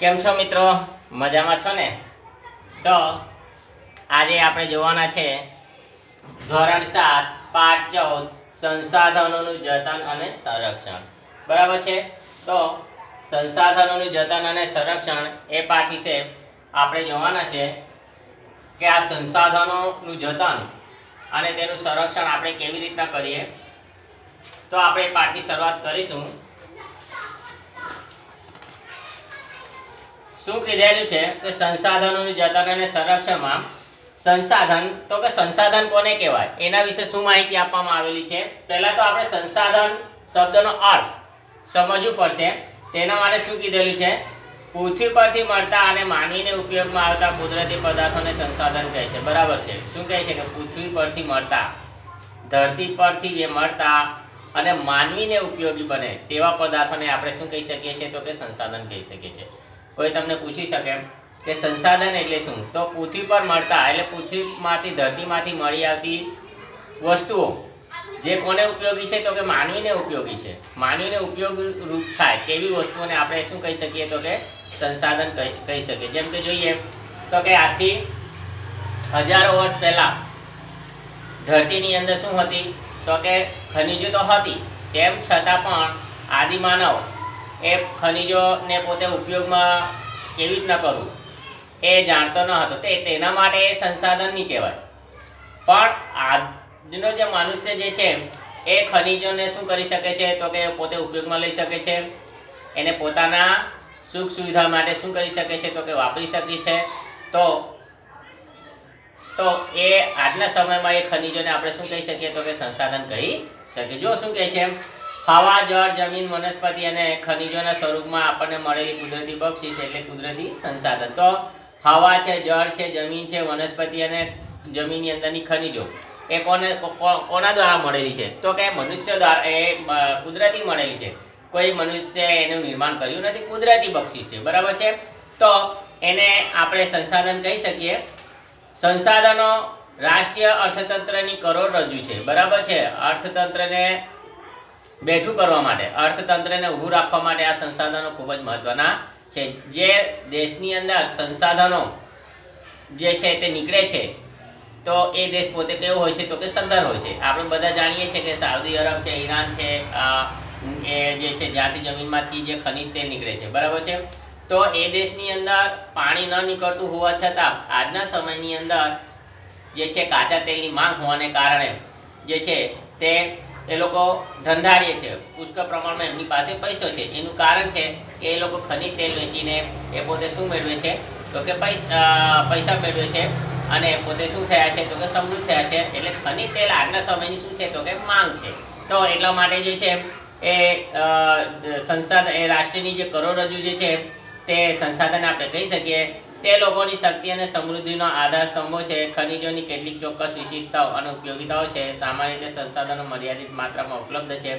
કેમ છો મિત્રો? મજામાં છો ને? તો આજે આપણે જોવાના છે ધોરણ સાત, પાઠ ચૌદ, સંસાધનોનું જતન અને સંરક્ષણ. બરાબર છે? તો સંસાધનોનું જતન અને સંરક્ષણ એ પાઠ વિશે આપણે જોવાના છે કે આ સંસાધનોનું જતન અને તેનું સંરક્ષણ આપણે કેવી રીતના કરીએ. તો આપણે એ પાઠની શરૂઆત કરીશું. શું કીધેલું છે કે સંસાધનોનું જતન અને સંરક્ષણમાં સંસાધન, તો કે સંસાધન કોને કહેવાય? એના વિશે શું માહિતી આપવામાં આવેલી છે? પહેલાં તો આપણે સંસાધન શબ્દનો અર્થ સમજવું પડશે. તેના માટે શું કીધેલું છે? પૃથ્વી પરથી મળતા અને માનવીને ઉપયોગમાં આવતા કુદરતી પદાર્થોને સંસાધન કહે છે. બરાબર છે. શું કહે છે કે પૃથ્વી પરથી મળતા, ધરતી પરથી જે મળતા અને માનવીને ઉપયોગી બને તેવા પદાર્થોને આપણે શું કહી શકીએ છીએ? તો કે સંસાધન કહી શકીએ છીએ. કોઈ તમને પૂછી શકે કે સંસાધન એટલે શું? તો પૃથ્વી પર મળતા, એટલે પૃથ્વીમાંથી ધરતીમાંથી મળી આવતી વસ્તુઓ જે કોને ઉપયોગી છે? તો કે માનવીને ઉપયોગી છે. માનવીને ઉપયોગ રૂપ થાય તેવી વસ્તુઓને આપણે શું કહી શકીએ? તો કે સંસાધન કહી શકીએ. જેમ કે જોઈએ, તો કે આજથી હજારો વર્ષ પહેલાં ધરતીની અંદર શું હતી? તો કે ખનિજો તો હતી. તેમ છતાં પણ આદિમાનવ એ ખનિજોને પોતે ઉપયોગમાં કેવી રીતના કરવું એ જાણતો ન હતો. તે તેના માટે એ સંસાધન નહીં કહેવાય. પણ આજનો જે મનુષ્ય જે છે, એ ખનિજોને શું કરી શકે છે? તો કે પોતે ઉપયોગમાં લઈ શકે છે. એને પોતાના સુખ સુવિધા માટે શું કરી શકે છે? તો કે વાપરી શકે છે. તો તો એ આજના સમયમાં એ ખનિજોને આપણે શું કહી શકીએ? તો કે સંસાધન કહી શકીએ. જો શું કહે છે હવા, જળ, જમીન, વનસ્પતિ અને ખનિજોના સ્વરૂપમાં આપણને મળેલી કુદરતી બક્ષિસ એટલે કુદરતી સંસાધન. તો હવા છે, જળ છે, જમીન છે, વનસ્પતિ અને જમીનની અંદરની ખનિજો. એ કોને કોના દ્વારા મળેલી છે? તો કે મનુષ્ય દ્વારા, એ કુદરતી મળેલી છે. કોઈ મનુષ્ય એનું નિર્માણ કર્યું નથી, કુદરતી બક્ષિસ છે. બરાબર છે? તો એને આપણે સંસાધન કહી શકીએ. સંસાધનો રાષ્ટ્રીય અર્થતંત્રની કરોડરજ્જુ છે. બરાબર છે? અર્થતંત્રને બેઠું કરવા માટે. અર્થતંત્રને ઊભું રાખવા માટે આ સંસાધનો ખૂબ જ મહત્વના છે. જે દેશની અંદર સંસાધનો જે છે તે નીકળે છે, તો એ દેશ પોતે કેવો હોય છે તો કે સદ્ધર હોય છે. આપણે બધા જાણીએ છીએ કે સાઉદી અરબ છે, ઈરાન છે એ જે છે જ્યાંથી જમીનમાંથી જે ખનિજ તેલ નીકળે છે. બરાબર છે? તો એ દેશની અંદર પાણી ન નીકળતું હોવા છતાં આજના સમયની અંદર જે છે કાચા તેલની માંગ હોવાને કારણે જે છે તે એ લોકો ધંધાડીએ છે. પુષ્કળ પ્રમાણમાં એમની પાસે પૈસો છે. એનું કારણ છે કે એ લોકો ખનિજ તેલ વેચીને એ પોતે શું મેળવે છે? તો કે પૈસા પૈસા મેળવે છે અને પોતે શું થયા છે? તો કે સમૃદ્ધ થયા છે. એટલે ખનિજ તેલ આજના સમયની શું છે? તો કે માંગ છે. તો એટલા માટે જે છે એ સંસાધન, એ રાષ્ટ્રની જે કરોડરજ્જુ જે છે તે સંસાધન આપણે કહી શકીએ તે લોકોની શક્તિ અને સમૃદ્ધિનો આધાર સ્તંભો છે. ખનિજોની કેટલીક ચોક્કસ વિશિષ્ટતાઓ અને ઉપયોગિતાઓ છે. સામાન્ય રીતે સંસાધનો મર્યાદિત માત્રામાં ઉપલબ્ધ છે.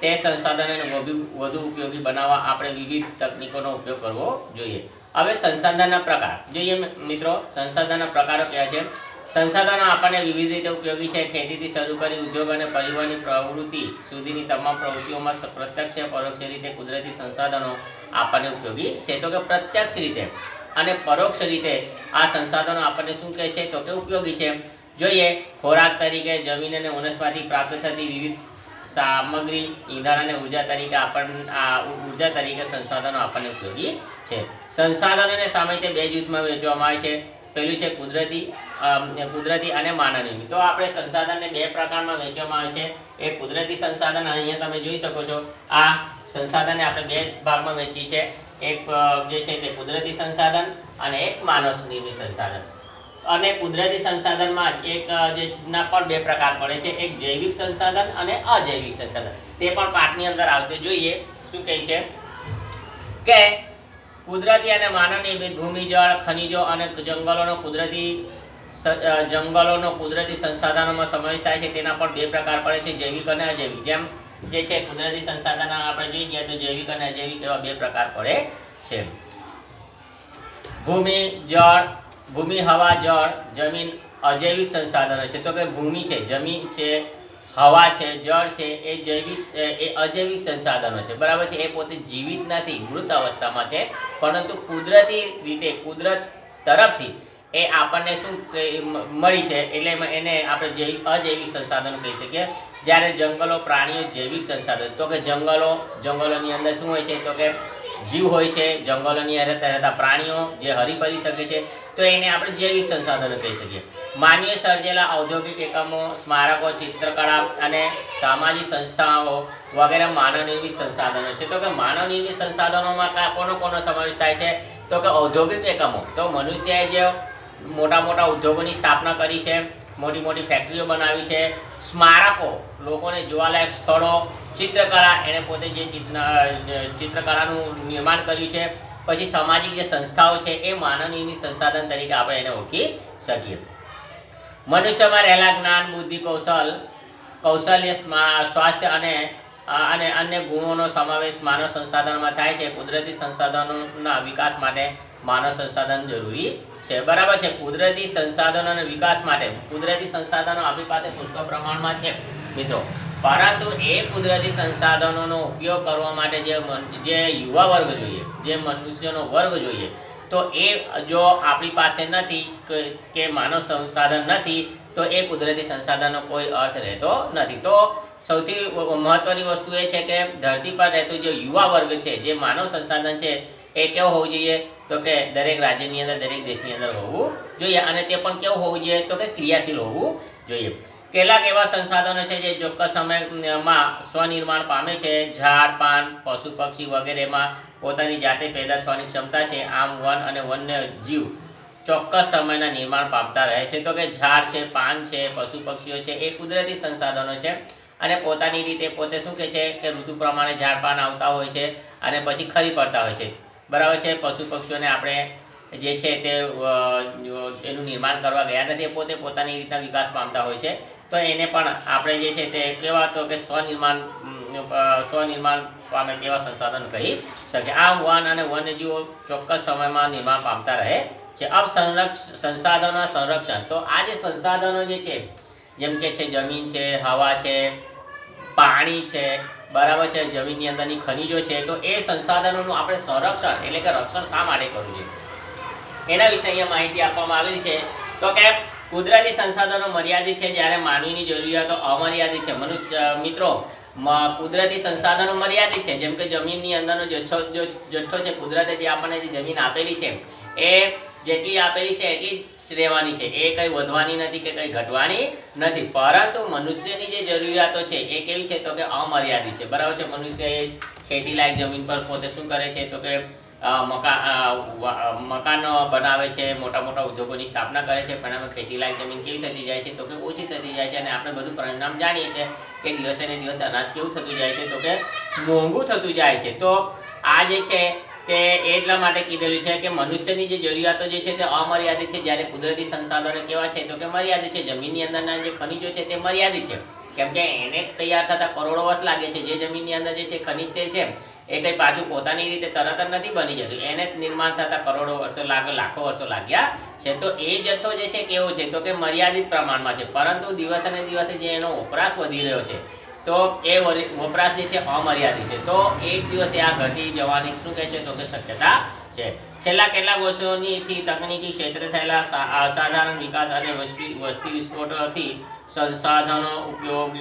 તે સંસાધનોને વધુ વધુ ઉપયોગી બનાવવા આપણે વિવિધ તકનીકોનો ઉપયોગ કરવો જોઈએ. હવે સંસાધનના પ્રકાર. જોઈએ મિત્રો, સંસાધનના પ્રકારો કયા છે? સંસાધનો આપણને વિવિધ રીતે ઉપયોગી છે. ખેતીથી શરૂ કરી ઉદ્યોગ અને પરિવહનની પ્રવૃત્તિ સુધીની તમામ પ્રવૃત્તિઓમાં પ્રત્યક્ષ, પરોક્ષ રીતે કુદરતી સંસાધનો આપણને ઉપયોગી છે. તો કે પ્રત્યક્ષ રીતે. અને પરોક્ષ રીતે આ સંસાધનો આપણને શું કહે છે તો કે ઉપયોગી છે. જોઈએ, ખોરાક તરીકે જમીન અને વનસ્પતિ પ્રાપ્ત થતી વિવિધ સામગ્રી, ઈંધણ અને ઊર્જા તરીકે આપણને આ ઊર્જા તરીકે સંસાધનો આપણને ઉપયોગી છે. સંસાધનોને સામાન્ય બે જૂથમાં વહેંચવામાં આવે છે. પહેલું છે કુદરતી કુદરતી અને માનવી તો આપણે સંસાધનને બે પ્રકારમાં વહેંચવામાં આવે છે. એ કુદરતી સંસાધન, અહીંયા તમે જોઈ શકો છો, આ સંસાધનને આપણે બે ભાગમાં વહેંચી છે. એક જે છે તે કુદરતી સંસાધન અને એક માનવ નિર્મિત સંસાધન. અને કુદરતી સંસાધનમાં એક જે ના પણ બે પ્રકાર પડે છે. એક જૈવિક સંસાધન અને અજૈવિક સંસાધન. તે પણ પાઠની અંદર આવશે. જોઈએ શું કહે છે. કે કુદરતી અને માનવ નિર્મિત ભૂમિ, જળ, ખનિજો અને જંગલોનો કુદરતી જંગલોનો કુદરતી સંસાધનોમાં સમાવેશ થાય છે. તેના પણ બે પ્રકાર પડે છે. જૈવિક અને અજૈવિક. જેમ જે છે, કુદરતી સંસાધનો આપણે જોઈ ગયા તો જૈવિક અને અજૈવિક એવા બે પ્રકાર પડે છે. ભૂમિ, જળ, ભૂમિ, હવા, જળ, જમીન અજૈવિક સંસાધનો છે. તો કે ભૂમિ છે, જમીન છે, હવા છે, જળ છે, એ જૈવિક એ અજૈવિક સંસાધનો છે. બરાબર છે? એ પોતે જીવિત નથી, મૃત અવસ્થામાં છે. પરંતુ કુદરતી રીતે, કુદરત તરફથી એ આપણને શું મળી છે? એટલે એને આપણે જૈવિક અજૈવિક સંસાધનો કહી શકીએ. જ્યારે જંગલો પ્રાણીઓ જૈવિક સંસાધન, તો કે જંગલો, જંગલોની અંદર શું હોય છે? તો કે જીવ હોય છે, જંગલોની રહેતા રહેતા પ્રાણીઓ જે હરી ફરી શકે છે, તો એને આપણે જૈવિક સંસાધનો કહી શકીએ. માનવીય સર્જેલા ઔદ્યોગિક એકમો, સ્મારકો, ચિત્રકળા અને સામાજિક સંસ્થાઓ વગેરે માનવનિર્મિત સંસાધનો છે. તો કે માનવનિર્મિત સંસાધનોમાં કોનો કોનો સમાવેશ થાય છે? તો કે ઔદ્યોગિક એકમો. તો મનુષ્યએ જે મોટા મોટા ઉદ્યોગોની સ્થાપના કરી છે, મોટી મોટી ફેક્ટરીઓ બનાવી છે સ્મારકો, લોકોને જોવાલાયક સ્થળો ચિત્રકળા એણે પોતે જે ચિત્ર ચિત્રકળાનું નિર્માણ કર્યું છે, પછી સામાજિક જે સંસ્થાઓ છે, એ માનવની સંસાધન તરીકે આપણે એને ઓળખી શકીએ. મનુષ્યમાં રહેલા જ્ઞાન, બુદ્ધિ, કૌશલ, કૌશલ્ય સ્વાસ્થ્ય અને અને અન્ય ગુણોનો સમાવેશ માનવ સંસાધનમાં થાય છે. કુદરતી સંસાધનોના વિકાસ માટે માનવ સંસાધન જરૂરી છે. બરાબર છે. કુદરતી સંસાધનોના વિકાસ માટે. કુદરતી સંસાધનો આપણી પાસે પુષ્કળ પ્રમાણમાં છે, મિત્રો. પરંતુ એ કુદરતી સંસાધનોનો ઉપયોગ કરવા માટે જે જે યુવા વર્ગ જોઈએ, જે મનુષ્યનો વર્ગ જોઈએ, તો એ જો આપણી પાસે નથી કે- માનવ સંસાધન નથી, તો એ કુદરતી સંસાધનનો કોઈ અર્થ રહેતો નથી. તો સૌથી મહત્વની વસ્તુ એ છે કે ધરતી પર રહેતો જે યુવા વર્ગ છે, જે માનવ સંસાધન છે, એ કેવો હોવું જોઈએ? તો કે દરેક રાજ્યની અંદર, દરેક દેશની અંદર હોવું જોઈએ અને તે પણ કેવું હોવું જોઈએ? તો કે ક્રિયાશીલ હોવું જોઈએ. કેટલાક એવા સંસાધનો છે જે ચોક્કસ સમયમાં સ્વનિર્માણ પામે છે. ઝાડ, પાન, પશુ, પક્ષી વગેરેમાં પોતાની જાતે પેદા થવાની ક્ષમતા છે. આમ વન અને વન્ય જીવ ચોક્કસ સમયના નિર્માણ પામતા રહે છે. તો કે ઝાડ છે, પાન છે, પશુ, પક્ષીઓ છે, એ કુદરતી સંસાધનો છે. અને પોતાની રીતે પોતે શું કહે છે? કે ઋતુ પ્રમાણે ઝાડ, પાન આવતા હોય છે અને પછી ખરી પડતા હોય છે. બરાબર છે, પશુ પક્ષીઓને આપણે જે છે તે એનું નિર્માણ કરવા ગયા નથી પોતે પોતાની રીતના વિકાસ પામતા હોય છે. તો એને પણ આપણે જે છે તે કેવા તો કે સ્વનિર્માણ સ્વનિર્માણ પામે તેવા સંસાધન કહી શકે આમ વન અને વન્યજીવો ચોક્કસ સમયમાં નિર્માણ પામતા રહે છે. અબ સંરક્ષ, સંસાધનોના સંરક્ષણ. તો આ જે સંસાધનો જે છે, જેમ કે છે, જમીન છે, હવા છે, પાણી છે બરાબર છે, જમીનની અંદરની ખનિજો છે, તો એ સંસાધનોનું આપણે સંરક્ષણ, એટલે કે રક્ષણ શા માટે કરવું જોઈએ? એના વિશે અહીંયા માહિતી આપવામાં આવેલી છે. તો કે કુદરતી સંસાધનો મર્યાદિત છે, જ્યારે માનવીની જરૂરિયાતો અમર્યાદિત છે. મનુષ્ય મિત્રો કુદરતી સંસાધનો મર્યાદિત છે. જેમ કે જમીનની અંદરનો જથ્થો જથ્થો છે, કુદરતે જે આપણને જે જમીન આપેલી છે, એ જેટલી આપેલી છે એટલી જ રહેવાની છે. એ કંઈ વધવાની નથી કે કંઈ ઘટવાની નથી. પરંતુ મનુષ્યની જે જરૂરિયાતો છે એ કેવી છે? તો કે અમર્યાદિત છે. બરાબર છે? મનુષ્ય એ ખેતીલાયક જમીન પર પોતે શું કરે છે? તો કે અ, મકા અ, મકાન બનાવે છે મોટા મોટા ઉદ્યોગોની સ્થાપના કરે છે પણ ખેતી ખેતીલાયક જમીન કેવી થતી જાય છે? તો કે ઓછી થતી જાય છે. અને આપણે બધું પરિણામ જાણીએ છીએ કે દિવસે ને દિવસે અનાજ કેવું થતું જાય છે? તો કે મોંઘું થતું જાય છે. તો આ જે છે તે એટલા માટે કીધેલું છે કે મનુષ્યની જે જરૂરિયાતો જે છે તે અમર્યાદિત છે. જ્યારે કુદરતી સંસાધનો કેવા છે તો કે મર્યાદિત છે. જમીનની અંદરના જે ખનિજો છે તે મર્યાદિત છે. કેમ કે એને તૈયાર થતા કરોડો વર્ષ લાગે છે. જે જમીનની અંદર જે છે ખનિજ તે છે, એ કંઈ પાછું પોતાની રીતે તરત જ નથી બની જતું. એને જ નિર્માણ થતા કરોડો વર્ષો લાગે, લાખો વર્ષો લાગ્યા છે. તો એ જથ્થો જે છે કેવો છે તો કે મર્યાદિત પ્રમાણમાં છે. પરંતુ દિવસે ને દિવસે જે એનો વપરાશ વધી રહ્યો છે. તો એ વપરાશ જે છે, અમર્યાદિત છે. તો એક દિવસે આ ઘટી જવાની શું કહે છે? તો કે શક્યતા છે. છેલ્લા કેટલાક વર્ષોનીથી તકનીકી ક્ષેત્રે થયેલા અસાધારણ વિકાસ અને વસ્તી વસ્તી વિસ્ફોટોથી સંસાધનો ઉપયોગ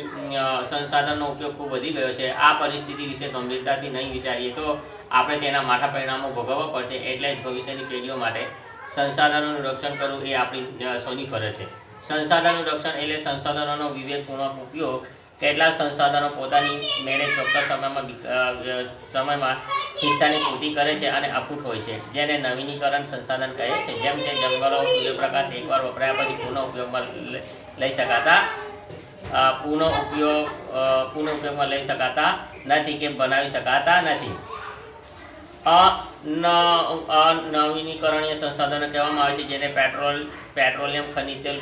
સંસાધનનો ઉપયોગ ખૂબ વધી ગયો છે. આ પરિસ્થિતિ વિશે ગંભીરતાથી નહીં વિચારીએ તો આપણે તેના માઠા પરિણામો ભોગવવા પડશે એટલે જ ભવિષ્યની પેઢીઓ માટે સંસાધનોનું રક્ષણ કરવું એ આપણી સૌની ફરજ છે. સંસાધનનું રક્ષણ એટલે સંસાધનોનો વિવેકપૂર્વક ઉપયોગ કેટલાક સંસાધનો પોતાની મેળે ચોક્કસ સમયમાં સમયમાં હિસ્સાની પૂર્તિ કરે છે અને અખૂટ હોય છે. જેને નવીનીકરણ સંસાધન કહે છે. જેમ કે જંગલો સૂર્યપ્રકાશ એકવાર વપરાયા પછી પુનઃ ઉપયોગમાં લઈ શકાતા પુનઃ ઉપયોગ પુનઃ ઉપયોગમાં લઈ શકાતા નથી કે બનાવી શકાતા નથી. અન અનવીનીકરણીય સંસાધનો કહેવામાં આવે છે, જેને પેટ્રોલ, પેટ્રોલિયમ ખનિજ તેલ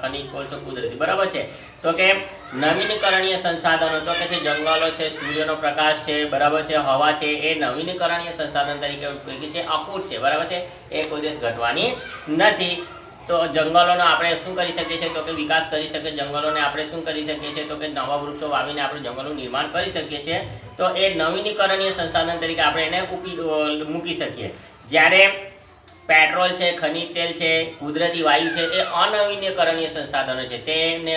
ખનિજ કોલસો કુદરતી? બરાબર છે. તો કે નવીનીકરણીય સંસાધનો, તો કે છે જંગલો છે, સૂર્યનો પ્રકાશ છે, બરાબર છે, હવા છે, એ નવીનીકરણીય સંસાધન તરીકે છે અકૂટ છે, બરાબર છે? એ કોઈ દિવસ ઘટવાની નથી. તો જંગલોનો આપણે શું કરી શકીએ છીએ? તો કે વિકાસ કરી શકીએ, જંગલોને આપણે શું કરી શકીએ છીએ? તો કે નવા વૃક્ષો વાવીને આપણે જંગલોનું નિર્માણ કરી શકીએ છીએ. તો એ નવીનીકરણીય સંસાધન તરીકે આપણે એને મૂકી શકીએ. જ્યારે પેટ્રોલ છે, ખનિજ તેલ છે, કુદરતી વાયુ છે, એ અનવીનીકરણીય સંસાધનો છે. તેને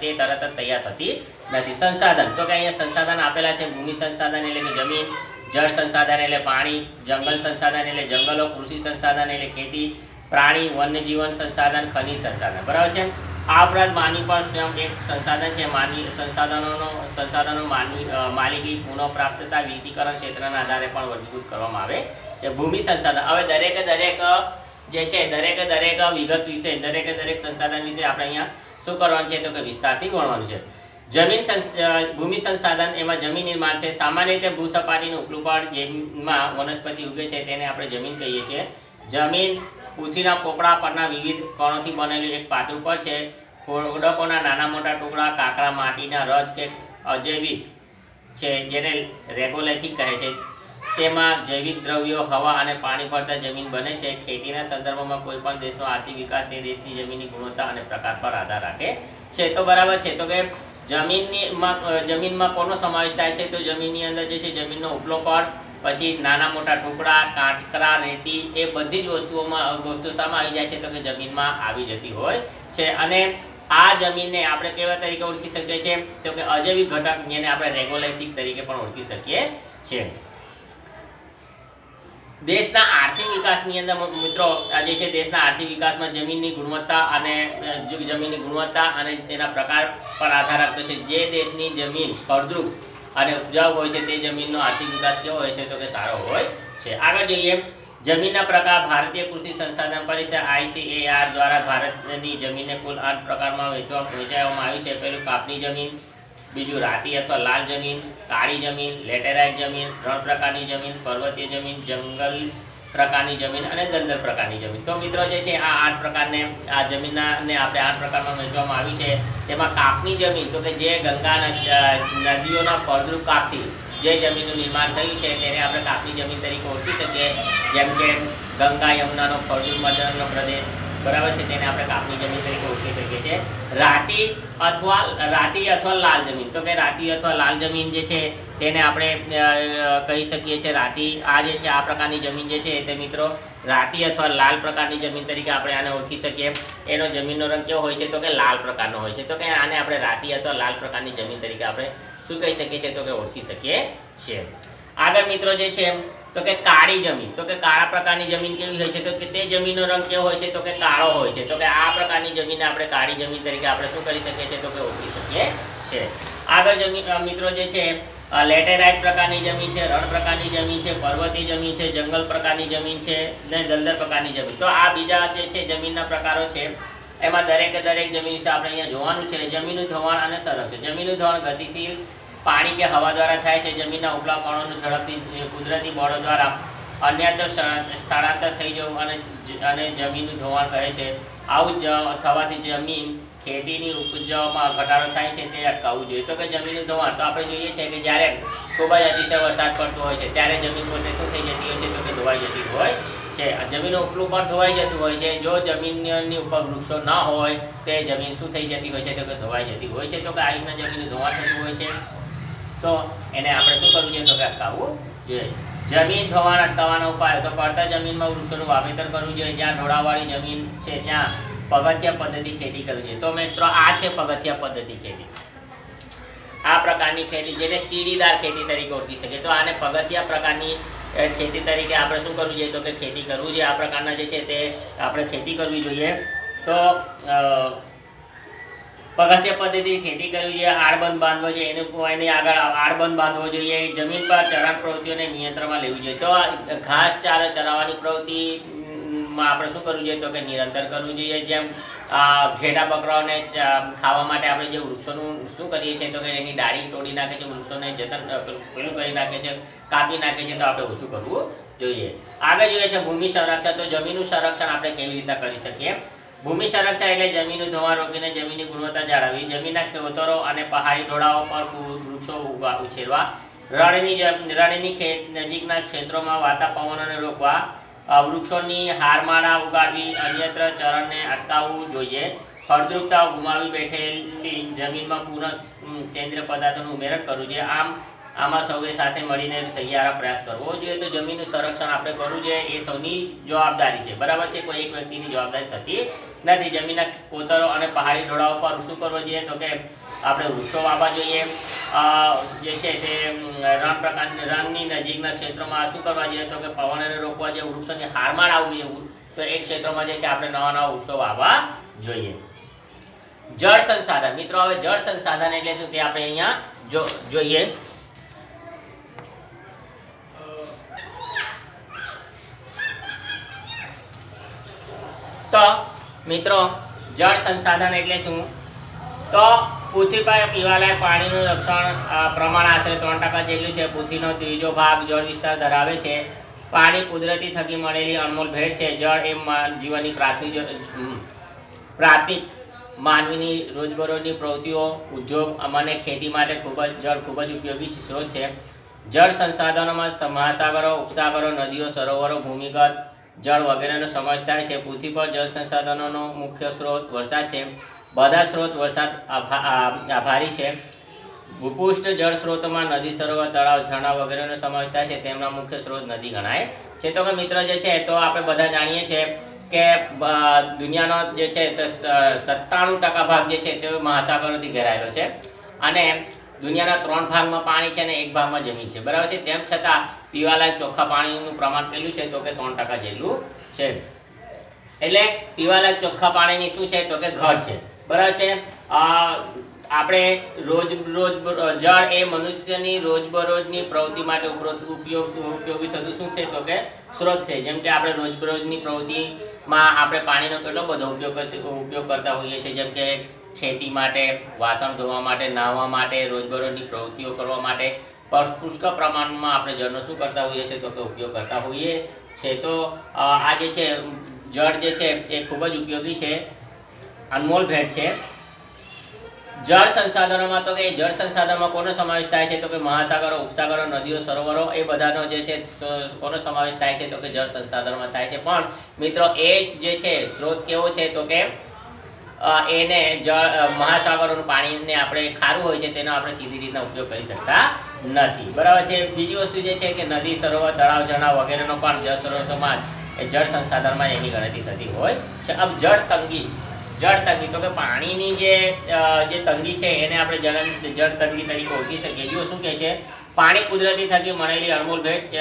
તે તરત જ તૈયાર થતી નથી. સંસાધન. તો કે અહીંયા સંસાધન આપેલા છે, ભૂમિ સંસાધન એટલે કે જમીન, જળ સંસાધન એટલે પાણી, જંગલ સંસાધન એટલે જંગલો, કૃષિ સંસાધન એટલે ખેતી, પ્રાણી, વન્યજીવન સંસાધન, ખનિજ સંસાધન. બરાબર છે? આ ઉપરાંત માનવી પણ સ્વયં એક સંસાધન છે. માનવી, સંસાધનોનો, સંસાધનો માનવી માલિકી પુનઃપ્રાપ્તતા વિધિકરણ ક્ષેત્રના આધારે પણ વર્ગીકૃત કરવામાં આવે છે, ભૂમિ સંસાધન. હવે દરેકે દરેક, જે છે, દરેકે દરેક વિગત વિશે, દરેકે દરેક સંસાધન વિશે આપણે અહીંયા શું કરવાનું છે તો કે વિસ્તારથી ભણવાનું છે. જમીન ભૂમિ સંસાધન એમાં જમીન નિર્માણ છે. સામાન્ય રીતે ભૂસપાટીનું ઉપલું પડ જેમાં વનસ્પતિ ઉગે છે તેને આપણે જમીન કહીએ છીએ. જમીન પૃથ્વીના પોપડા પરના વિવિધ કણોથી બનેલું એક પાતળું પડ છે. ખોડકોના નાના મોટા ટુકડા, કાંકરા, માટીના રજ કે અજૈવિક છે, જેને રેગોલેથિક કહે છે. તેમાં જૈવિક દ્રવ્યો, હવા અને પાણી પડતા જમીન બને છે. ખેતીના સંદર્ભમાં કોઈ પણ દેશનો આર્થિક વિકાસ તે દેશની જમીનની ગુણવત્તા અને પ્રકાર પર આધાર રાખે છે. તો બરાબર છે. તો કે જમીનની જમીનમાં કોનો સમાવેશ થાય છે? તો જમીનની અંદર જે છે, જમીનનો ઉપલો પડ, પછી નાના મોટા ટુકડા કાંટકરા રેતી, એ બધી જ વસ્તુઓમાં વસ્તુ સામે આવી જાય છે. તો કે જમીનમાં આવી જતી હોય છે. અને આ જમીનને આપણે કેવા તરીકે ઓળખી શકીએ છીએ? તો કે અજૈવિક ઘટક જેને આપણે રેગોલાઇટિક તરીકે પણ ઓળખી શકીએ છીએ. દેશના આર્થિક વિકાસની અંદર મિત્રો આજે છે દેશના આર્થિક વિકાસમાં જમીનની ગુણવત્તા અને જમીનની ગુણવત્તા અને તેના પ્રકાર પર આધાર રાખતો છે. જે દેશની જમીન ફળદ્રુપ અને ઉપજાઉ હોય છે, તે જમીનનો આર્થિક વિકાસ કેવો હોય છે તો કે સારો હોય છે. આગળ જોઈએ, જમીનના પ્રકાર ભારતીય કૃષિ સંસાધન પરિષદ આઈસીએઆર દ્વારા ભારતની જમીનને કુલ આઠ પ્રકારમાં વેચવા વહેંચાવવામાં આવી છે. પહેલું કાપની જમીન બીજું રાતી અથવા લાલ જમીન, કાળી જમીન, લેટેરાઇટ જમીન, ત્રણ પ્રકારની જમીન, પર્વતીય જમીન, જંગલ પ્રકારની જમીન અને દલદલ પ્રકારની જમીન. તો મિત્રો જે છે, આ આઠ પ્રકારને, આ જમીનના આપણે આઠ પ્રકારમાં વહેંચવામાં આવી છે. તેમાં કાપની જમીન, તો કે જે ગંગા નદીઓના ફળદ્રુપ કાપથી જે જમીનનું નિર્માણ થયું છે, તેને આપણે કાપની જમીન તરીકે ઓળખી શકીએ. જેમ કે ગંગા યમુનાનો ફળદ્રુપ મધ્યનો પ્રદેશ બરાબર છે, તેને આપણે કાપની જમીન તરીકે ઓળખી શકીએ છીએ. રાટી અથવા રાટી અથવા લાલ જમીન. તો કે રાટી અથવા લાલ જમીન જે છે, તેને આપણે કહી શકીએ છીએ રાટી. આ જે છે, આ પ્રકારની જમીન જે છે, તે મિત્રો રાટી અથવા લાલ પ્રકારની જમીન તરીકે આપણે આને ઓળખી શકીએ. એનો જમીનનો રંગ કેવો હોય છે, તો કે લાલ પ્રકારનો હોય છે. તો કે આને આપણે રાટી અથવા લાલ પ્રકારની જમીન તરીકે આપણે શું કહી શકીએ છીએ, તો કે ઓળખી શકીએ છીએ. આગળ મિત્રો જે છે તો કે કાળી જમીન. તો કે કાળા પ્રકારની જમીન કેવી હોય છે? તો કે તે જમીનનો રંગ કેવો હોય છે? તો કે કાળો હોય છે. તો કે આ પ્રકારની જમીનને આપણે કાળી જમીન તરીકે આપણે શું કરી શકીએ છીએ? તો કે ઓળખી શકીએ છે આગળ જમીન મિત્રો જે છે લેટેરાઇટ પ્રકારની જમીન છે, રણ પ્રકારની જમીન છે, પર્વતીય જમીન છે, જંગલ પ્રકારની જમીન છે, ને દલદર પ્રકારની જમીન. તો આ બીજા જે છે, જમીનના પ્રકારો છે, એમાં દરેકે દરેક જમીન વિશે આપણે અહીંયા જોવાનું છે. જમીનનું ધોવાણ અને સંરક્ષણ. જમીનનું ધોવાણ ગતિશીલ પાણી કે હવા દ્વારા થાય છે, જમીનના ઉપલા કણોનું ઝડપથી કુદરતી બળો દ્વારા અન્યત્ર સ્થળા- સ્થળાંતર થઈ જવું અને અને જમીનનું ધોવાણ કહે છે. આવું જ થવાથી જમીન ખેતીની ઉપજમાં ઘટાડો થાય છે તે અટકાવવું જોઈએ. તો કે જમીનનું ધોવાણ, તો આપણે જોઈએ છે કે જ્યારે ખૂબ જ અતિશય વરસાદ પડતો હોય છે, ત્યારે જમીન પોતે શું થઈ જતી હોય છે? તો કે ધોવાઈ જતી હોય છે. જમીનનું ઉપલું પણ ધોવાઈ જતું હોય છે. જો જમીનની ઉપર વૃક્ષો ન હોય, તે જમીન શું થઈ જતી હોય છે? તો કે ધોવાઈ જતી હોય છે. તો કે આ જમીનનું ધોવાણ થતું હોય છે. તો એને આપણે શું કરવું જોઈએ તો કે અટકાવવું જોઈએ. જમીન ધોવાણ અટકાવવાનો ઉપાય. તો પડતર જમીનમાં વૃક્ષોનું વાવેતર કરવું જોઈએ. જ્યાં ઢોળાવાળી જમીન છે, ત્યાં પગથિયા પદ્ધતિ ખેતી કરવી જોઈએ. તો મિત્રો, આ છે પગથિયા પદ્ધતિ ખેતી. આ પ્રકારની ખેતી જેને સીડીદાર ખેતી તરીકે ઓળખી શકે તો આને પગથિયા પ્રકારની ખેતી તરીકે આપણે શું કરવું જોઈએ તો કે ખેતી કરવું જોઈએ. આ પ્રકારના જે છે તે આપણે ખેતી કરવી જોઈએ. તો પગથિયા પદ્ધતિ ખેતી કરવી જોઈએ, આડબંધ બાંધવો જોઈએ, એને એની આગળ આડબંધ બાંધવો જોઈએ જમીન પર ચરણ પ્રવૃત્તિઓને નિયંત્રણમાં લેવી જોઈએ. તો ઘાસ ચારો ચરાવવાની પ્રવૃત્તિ, માં, આપણે શું કરવું જોઈએ? તો કે નિરંતર કરવું જોઈએ. જેમ ઘેટા બકરાઓને ખાવા માટે આપણે જે વૃક્ષોનું શું કરીએ છીએ? તો કે એની ડાળી તોડી નાખે છે, વૃક્ષોને જતન પેલું કરી નાખે છે, કાપી નાખે છે, તો આપણે ઓછું કરવું જોઈએ. આગળ જોઈએ છે, ભૂમિ સંરક્ષણ. તો જમીનનું સંરક્ષણ આપણે કેવી રીતના કરી શકીએ? ભૂમિ સંરક્ષણ એટલે જમીનનું ધોવાણ રોકીને જમીનની ગુણવત્તા જાળવવી. જમીનના ખેતરો અને પહાડી ઢોળાવો પર વૃક્ષો ઉછેરવા. રણની રણની ખેત નજીકના ક્ષેત્રોમાં વાતા પવનોને રોકવા. વૃક્ષોની હારમાળા ઉગાડવી, અન્યત્ર ચરણને અટકાવવું જોઈએ. ફળદ્રુપતા ગુમાવી બેઠેલી જમીનમાં પૂર્ણ સેન્દ્રિય પદાર્થોનું ઉમેરણ કરવું જોઈએ. આમ, આમાં સૌએ સાથે મળીને સહિયારા પ્રયાસ કરવો જોઈએ. તો જમીનનું સંરક્ષણ આપણે કરવું જોઈએ એ સૌની જવાબદારી છે. બરાબર છે? કોઈ એક વ્યક્તિની જવાબદારી થતી નથી જમીનના કોતરો અને પહાડી ઢોળાવો પર શું કરવો જોઈએ. તો કે આપણે વૃક્ષો વાવવા જોઈએ. જે છે તે રણ પ્રકાર રણની નજીકના ક્ષેત્રોમાં શું કરવા જોઈએ? તો કે પવનને રોકવા જોઈએ, વૃક્ષોની હારમાળ આવવી જોઈએ. તો એ ક્ષેત્રોમાં જે છે આપણે નવા નવા વૃક્ષો વાવવા જોઈએ. જળ સંસાધન. મિત્રો, હવે જળ સંસાધન એટલે શું તે આપણે અહીંયા જોઈએ. તો મિત્રો, જળ સંસાધન એટલે શું? તો પૃથ્વી પર પીવાલાયક પાણીનું રક્ષણ પ્રમાણ આશરે ત્રણ ટકા જેટલું છે. પૃથ્વીનો ત્રીજો ભાગ જળ વિસ્તાર ધરાવે છે. પાણી કુદરતી થકી મળેલી અનમોલ ભેટ છે. જળ એ જીવનની પ્રાથમિક પ્રાથમિક માનવીની રોજબરોજની પ્રવૃત્તિઓ, ઉદ્યોગ અને ખેતી માટે ખૂબ જ, જળ ખૂબ જ ઉપયોગી સ્ત્રોત છે. જળ સંસાધનોમાં મહાસાગરો, ઉપસાગરો, નદીઓ, સરોવરો, ભૂમિગત જળ વગેરેનો સમાવેશ થાય છે. પૃથ્વી પર જળ સંસાધનોનો મુખ્ય સ્ત્રોત વરસાદ છે. બધા સ્ત્રોત વરસાદ આભા- આભારી છે. ભૂપૃષ્ઠ જળ સ્ત્રોતોમાં નદી, સરોવર, તળાવ, ઝરણા વગેરેનો સમાવેશ થાય છે. તેમના મુખ્ય સ્ત્રોત નદી ગણાય છે. તો કે મિત્ર જે છે, તો આપણે બધા જાણીએ છીએ કે દુનિયાનો જે છે સત્તાણું ટકા ભાગ જે છે, તે મહાસાગરોથી ઘેરાયેલો છે. અને દુનિયાના ત્રણ ભાગમાં પાણી છે અને એક ભાગમાં જમીન છે. બરાબર છે? તેમ છતાં પીવાલાયક ચોખ્ખા પાણીનું પ્રમાણ કેટલું છે? તો કે ત્રણ ટકા જેટલું છે. એટલે પીવાલાયક ચોખ્ખા પાણીની શું છે? તો કે ઘટ છે. બરાબર છે? આપણે રોજ રોજ, જળ એ મનુષ્યની રોજબરોજની પ્રવૃત્તિ માટે ઉપયોગ, ઉપયોગી થતું શું છે? તો કે સ્ત્રોત છે. જેમ કે આપણે રોજબરોજની પ્રવૃત્તિમાં આપણે પાણીનો કેટલો બધો ઉપયોગ ઉપયોગ કરતા હોઈએ છીએ. જેમ કે ખેતી માટે, વાસણ ધોવા માટે, નાહવા માટે, રોજબરોજની પ્રવૃત્તિઓ કરવા માટે પુષ્કળ પ્રમાણમાં આપણે જળનો શું કરતા હોઈએ છીએ? તો કે ઉપયોગ કરતા હોઈએ છે તો આ જે છે, જળ જે છે, એ ખૂબ જ ઉપયોગી છે. અનમોલ ભેટ છે. જળ સંસાધનોમાં તો કે જળ સંસાધનમાં કોનો સમાવેશ થાય છે? તો કે મહાસાગરો, ઉપસાગરો, નદીઓ, સરોવરો એ બધાનો જે છે કોનો સમાવેશ થાય છે? તો કે જળ સંસાધનમાં થાય છે. પણ મિત્રો, એ જે છે, સ્ત્રોત કેવો છે? તો કે એને જળ મહાસાગરોનું પાણીને આપણે ખારું હોય છે તેનો આપણે સીધી રીતના ઉપયોગ કરી શકતા નથી. બરાબર છે? બીજી વસ્તુ જે છે કે નદી સરોવર, તળાવ, ઝરણા વગેરેનો પણ જળ સ્રોતોમાં જળ સંસાધનમાં એની ગણતરી થતી હોય છે. અબ જળ તંગી જળ તંગી, તો કે પાણીની જે જે તંગી છે એને આપણે જળ જળ તંગી તરીકે ઓળખી શકીએ. જો શું કહે છે? પાણી કુદરતી થકી મળેલી અણમોલ ભેટ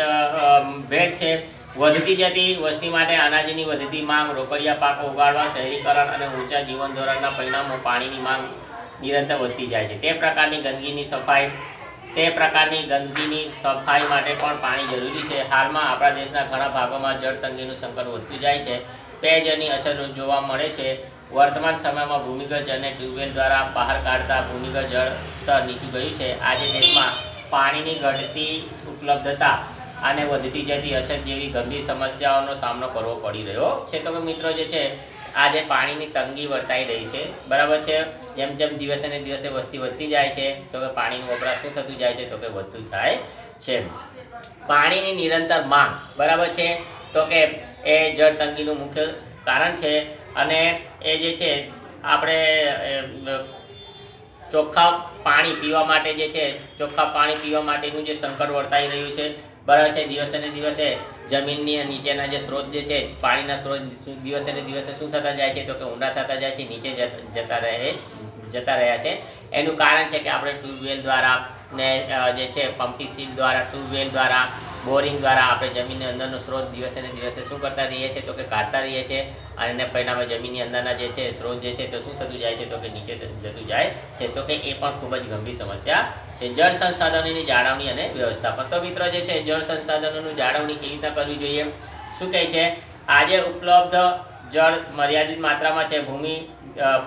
ભેટ છે. વધતી જતી વસ્તી માટે અનાજની વધતી માંગ, રોકડિયા પાકો ઉગાડવા, શહેરીકરણ અને ઊંચા જીવન ધોરણના પરિણામો પાણીની માંગ નિરંતર વધતી જાય છે. તે પ્રકારની ગંદકીની સફાઈ, તે પ્રકારની ગંદકીની સફાઈ માટે પણ પાણી જરૂરી છે. હાલમાં આપણા દેશના ઘણા ભાગોમાં જળ તંગીનું સંકટ વધતું જાય છે. પેયજળની અસર જોવા મળે છે. વર્તમાન સમયમાં ભૂમિગત જળને ટ્યુબવેલ દ્વારા બહાર કાઢતા ભૂમિગત જળ સ્તર નીચું ગયું છે. આજે દેશમાં પાણીની ઘટતી ઉપલબ્ધતા અને વધતી જતી અછત જેવી ગંભીર સમસ્યાઓનો સામનો કરવો પડી રહ્યો છે. તો કે મિત્રો જે છે, આજે પાણીની તંગી વર્તાઈ રહી છે. બરાબર છે? જેમ જેમ દિવસે ને દિવસે વસ્તી વધતી જાય છે, તો કે પાણીનું વપરાશ શું થતું જાય છે? તો કે વધતું જાય છે. પાણીની નિરંતર માંગ, બરાબર છે? તો કે એ જળ તંગીનું મુખ્ય કારણ છે. અને એ જે છે, આપણે ચોખ્ખા પાણી પીવા માટે જે છે, ચોખ્ખા પાણી પીવા માટેનું જે સંકટ વર્તાઈ રહ્યું છે બરાબર છે, દિવસે ને દિવસે જમીનની નીચેના જે સ્ત્રોત જે છે, પાણીના સ્ત્રોત દિવસે ને દિવસે શું થતા જાય છે, તો કે ઊંડા થતા જાય છે, નીચે જત- રહે, જતા રહ્યા છે. એનું કારણ છે કે આપણે ટ્યુબવેલ દ્વારા ને જે છે પમ્પિંગ દ્વારા ટ્યુબવેલ દ્વારા બોરિંગ દ્વારા આપણે જમીનની અંદરનો સ્ત્રોત દિવસે ને દિવસે શું કરતા રહીએ છીએ તો કે કાઢતા રહીએ છીએ અને એને પરિણામે જમીનની અંદરના જે છે સ્ત્રોત જે છે તો શું થતું જાય છે તો કે નીચે જતું જાય છે તો કે એ પણ ખૂબ જ ગંભીર સમસ્યા છે. જળ સંસાધનોની જાળવણી અને વ્યવસ્થાપન. તો મિત્રો જે છે જળ સંસાધનોનું જાળવણી કેવી રીતના કરવી જોઈએ? શું કહે છે? આજે ઉપલબ્ધ જળ મર્યાદિત માત્રામાં છે. ભૂમિ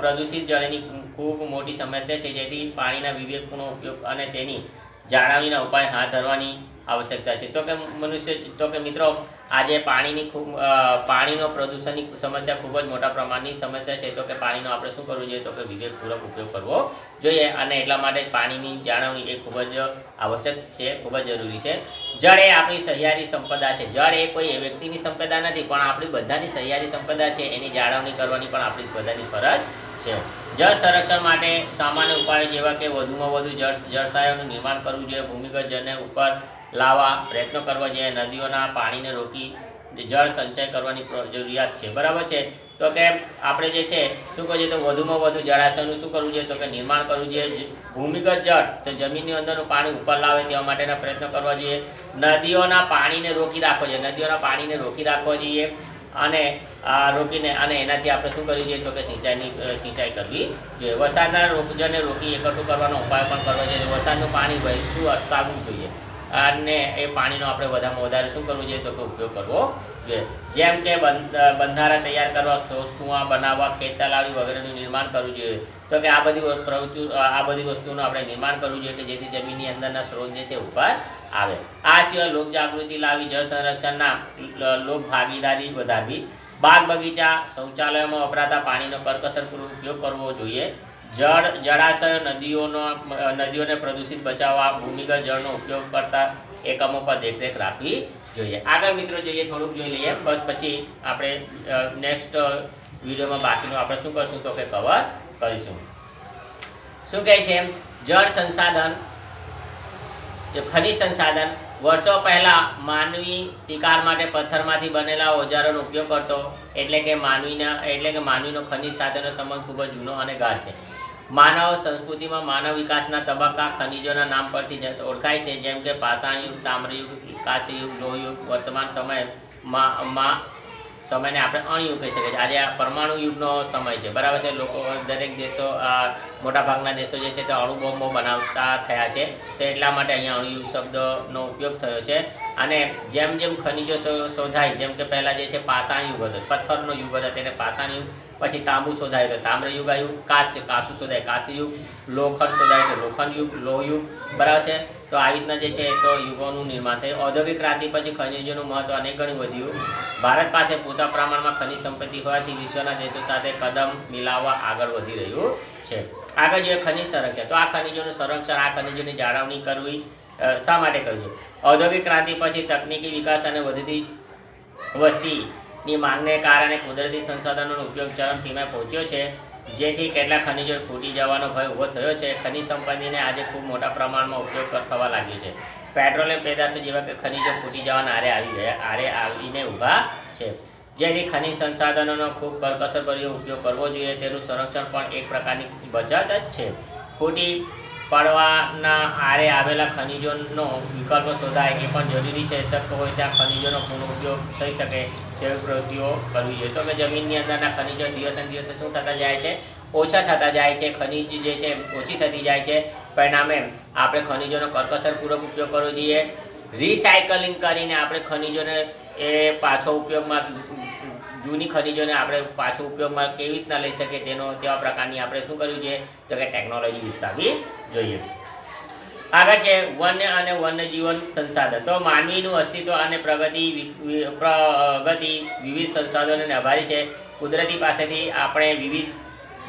પ્રદૂષિત જળની ખૂબ મોટી સમસ્યા છે. જેથી પાણીના વિવેકપૂર્ણ ઉપયોગ અને તેની જાળવણીના ઉપાય હાથ ધરવાની આવશ્યકતા છે. તો કે મનુષ્ય, તો કે મિત્રો, આજે પાણીની ખૂબ પાણીનો પ્રદૂષણની સમસ્યા ખૂબ જ મોટા પ્રમાણની સમસ્યા છે. તો કે પાણીનો આપણે શું કરવું જોઈએ? તો કે વિવેકપૂર્વક ઉપયોગ કરવો જોઈએ અને એટલા માટે પાણીની જાળવણી એ ખૂબ જ આવશ્યક છે, ખૂબ જ જરૂરી છે. જળ એ આપણી સહિયારી સંપદા છે. જળ એ કોઈ વ્યક્તિની સંપદા નથી, પણ આપણી બધાની સહિયારી સંપદા છે. એની જાળવણી કરવાની પણ આપણી બધાની ફરજ છે. જળ સંરક્ષણ માટે સામાન્ય ઉપાયો જેવા કે વધુમાં વધુ જળ જળશાયોનું નિર્માણ કરવું જોઈએ. ભૂમિગત જળને ઉપર લાવવા પ્રયત્નો કરવા જોઈએ, નદીઓના પાણીને રોકી જળ સંચય કરવાની જરૂરિયાત છે. બરાબર છે? તો કે આપણે જે છે, શું કહું તો વધુમાં વધુ જળાશયનું શું કરવું જોઈએ? તો કે નિર્માણ કરવું જોઈએ. ભૂમિગત જળ તો જમીનની અંદરનું પાણી ઉપર લાવે તેવા માટેના પ્રયત્નો કરવા જોઈએ. નદીઓના પાણીને રોકી રાખવો જોઈએ. નદીઓના પાણીને રોકી રાખવા જોઈએ અને રોકીને અને એનાથી આપણે શું કરવું જોઈએ? તો કે સિંચાઈની સિંચાઈ કરવી જોઈએ. વરસાદના રોકજને રોકી એકઠું કરવાનો ઉપાય પણ કરવો જોઈએ. વરસાદનું પાણી વહેતું અટકાવવું જોઈએ. અને એ પાણીનો આપણે વધારેમાં વધારે શું કરવું જોઈએ? તો કે ઉપયોગ કરવો જોઈએ. જેમ કે બંધ- બંધારા તૈયાર કરવા સોસ કુવા બનાવવા ખેત તલાવડી વગેરેનું નિર્માણ કરવું જોઈએ. તો કે આ બધી પ્રવૃત્તિ આ બધી વસ્તુનું આપણે નિર્માણ કરવું જોઈએ કે જેથી જમીનની અંદરના સ્ત્રોત જે છે ઉપર આવે. આ સિવાય લોક જાગૃતિ લાવી, જળ સંરક્ષણના લોક ભાગીદારી વધારવી. બાગ બગીચા શૌચાલયોમાં વપરાતા પાણીનો કરકસરપૂર્વક ઉપયોગ કરવો જોઈએ. જળ જળાશયો નદીઓનો, નદીઓને પ્રદૂષિત બચાવવા, ભૂમિગત જળનો ઉપયોગ કરતા એકમો પર દેખરેખ રાખવી જોઈએ. આગળ મિત્રો જોઈએ, થોડુંક જોઈ લઈએ. બસ પછી આપણે નેક્સ્ટ વિડીયોમાં બાકીનું આપણે શું કરશું તો કે કવર કરીશું. શું કહે છે જળ સંસાધન ખનિજ સંસાધન, વર્ષો પહેલાં માનવી શિકાર માટે પથ્થરમાંથી બનેલા ઓજારોનો ઉપયોગ કરતો, એટલે કે માનવીના, એટલે કે માનવીનો ખનિજ સાથેનો સંબંધ ખૂબ જ જૂનો અને ગાઢ છે. માનવ સંસ્કૃતિમાં માનવ વિકાસના તબક્કા ખનિજોના નામ પરથી ઓળખાય છે, જેમ કે પાષાણ યુગ તામ્રયુગ કાશીયુગ લોહયુગ, વર્તમાન સમયમાં સમયને આપણે અણયુગ કહી શકીએ છીએ. આજે આ પરમાણુ યુગનો સમય છે. બરાબર છે? લોકો દરેક દેશો મોટાભાગના દેશો જે છે તે અણુબોમ્બો બનાવતા થયા છે. તો એટલા માટે અહીંયા અણુયુગ શબ્દનો ઉપયોગ થયો છે. અને જેમ જેમ ખનિજો શોધાય, જેમ કે પહેલાં જે છે પાષાણ યુગ હતો, પથ્થરનો યુગ હતો, તેને પાષાણ યુગ, પછી તાંબુ શોધાયું તો તામ્ર યુગ આવ્યું, કાંસ્ય, કાંસુ શોધાય, કાંસ્ય યુગ, લોખંડ શોધાય તો લોખંડ યુગ લોહ યુગ, બરાબર છે? તો આવી રીતના જે છે તો યુગોનું નિર્માણ થયું. ઔદ્યોગિક ક્રાંતિ પછી ખનિજોનું મહત્વ અનેક ગણું વધ્યું. ભારત પાસે પૂરતા પ્રમાણમાં ખનિજ સંપત્તિ હોવાથી વિશ્વના દેશો સાથે કદમ મિલાવવા આગળ વધી રહ્યું છે. આગળ જોઈએ ખનિજ સંરક્ષણ. તો આ ખનિજોનું સંરક્ષણ, આ ખનિજોની જાળવણી કરવી શા માટે કરવું જોઈએ ઔદ્યોગિક ક્રાંતિ પછી તકનીકી વિકાસ અને વધતી વસ્તીની માંગને કારણે કુદરતી સંસાધનોનો ઉપયોગ ચરમસીમાએ પહોંચ્યો છે. જેથી કેટલાક ખનિજો ફૂટી જવાનો ભય ઊભો થયો છે. ખનિજ સંપત્તિને આજે ખૂબ મોટા પ્રમાણમાં ઉપયોગ થવા લાગ્યો છે. પેટ્રોલિયમ પેદાશો જેવા કે ખનિજો ફૂટી જવાના આરે આવી ગયા, આરે આવીને ઊભા છે. જેથી ખનિજ સંસાધનોનો ખૂબ કરકસર ઉપયોગ કરવો જોઈએ. તેનું સંરક્ષણ પણ એક પ્રકારની બચત જ છે. ખૂટી પડવાના આરે આવેલા ખનિજોનો વિકલ્પ શોધાય, એ પણ જરૂરી છે. શક્ય હોય ત્યાં ખનિજોનો પૂર્ણ ઉપયોગ થઈ શકે તેવી પ્રવૃત્તિઓ કરવી જોઈએ. તો કે જમીનની અંદરના ખનિજો દિવસે દિવસે શું થતા જાય છે? ઓછા થતા જાય છે. ખનિજ જે છે ઓછી થતી જાય છે. પરિણામે આપણે ખનિજોનો કરકસરપૂર્વક ઉપયોગ કરવો જોઈએ. રિસાયકલિંગ કરીને આપણે ખનિજોને એ પાછો ઉપયોગમાં જૂની ખનીજોને આપણે પાછો ઉપયોગમાં કેવી રીતના લઈ શકીએ તેનો તેવા પ્રકારની આપણે શું કરવું જોઈએ તો કે ટેકનોલોજી વિકસાવવી જોઈએ. આગળ છે વન્ય અને વન્યજીવન સંસાધન. તો માનવીનું અસ્તિત્વ અને પ્રગતિ પ્રગતિ વિવિધ સંસાધનોને આભારી છે. કુદરતી પાસેથી આપણે વિવિધ,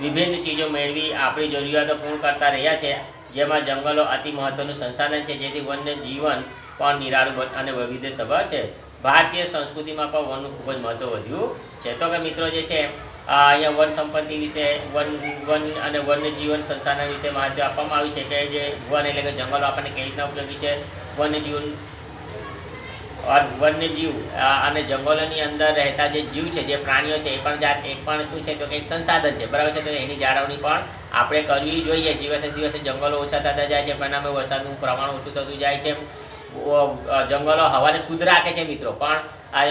વિભિન્ન ચીજો મેળવી આપણી જરૂરિયાતો પૂર્ણ કરતા રહ્યા છે. જેમાં જંગલો અતિ મહત્વનું સંસાધન છે. જેથી વન્ય જીવન પણ નિરાળું અને વૈવિધ્યસભર છે. ભારતીય સંસ્કૃતિમાં પણ વનનું ખૂબ જ મહત્વ વધ્યું છે. તો કે મિત્રો જે છે અહીંયા વન સંપત્તિ વિશે, વન વન અને વન્ય જીવન સંસાધન વિશે માહિતી આપવામાં આવી છે કે જે વન એટલે કે જંગલો આપણને કેવી રીતના ઉપયોગી છે. વન્ય જીવન વન્યજીવ અને જંગલોની અંદર રહેતા જે જીવ છે, જે પ્રાણીઓ છે, એ પણ જાત એક પણ શું છે તો કે એક સંસાધન છે. બરાબર છે? તો એની જાળવણી પણ આપણે કરવી જોઈએ. દિવસે દિવસે જંગલો ઓછા થતા જાય છે, પરિણામે વરસાદનું પ્રમાણ ઓછું થતું જાય છે. જંગલો હવાને શુદ્ધ રાખે છે મિત્રો. પણ આ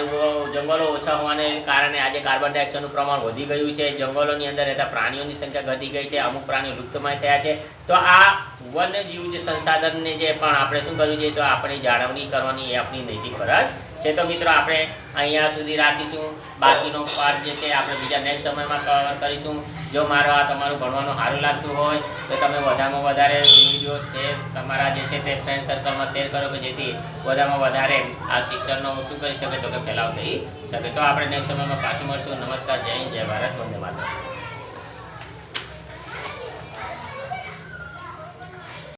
જંગલો ઓછા હોવાને કારણે આજે કાર્બન ડાયોક્સાઇડનું પ્રમાણ વધી ગયું છે. જંગલોની અંદર રહેતા પ્રાણીઓની સંખ્યા ઘટી ગઈ છે. અમુક પ્રાણીઓ લુપ્તમાય થયા છે. તો આ વન્યજીવ જે સંસાધનને જે પણ આપણે શું કરવું જોઈએ તો આપણે જાળવણી કરવાની, એ આપણી નૈતિક ફરજ છે તો મિત્રો આપણે અહીંયા સુધી રાખીશું. બાકીનો પાર્ટ જે છે આપણે બીજા નેક્સ્ટ સમયમાં કવર કરીશું. જો મારો આ તમારું ભણવાનું સારું લાગતું હોય, તો તમે વધારેમાં વધારે વીડિયો શેર તમારા જે છે તે ફ્રેન્ડ સર્કલમાં શેર કરો કે જેથી વધારેમાં વધારે આ શિક્ષણનો શું કરી શકે તો કે ફેલાવ થઈ શકે. તો આપણે નેક્સ્ટ સમયમાં પાછું મળશું. નમસ્કાર, જય હિન્દ, જય ભારત, વંદે માતરમ.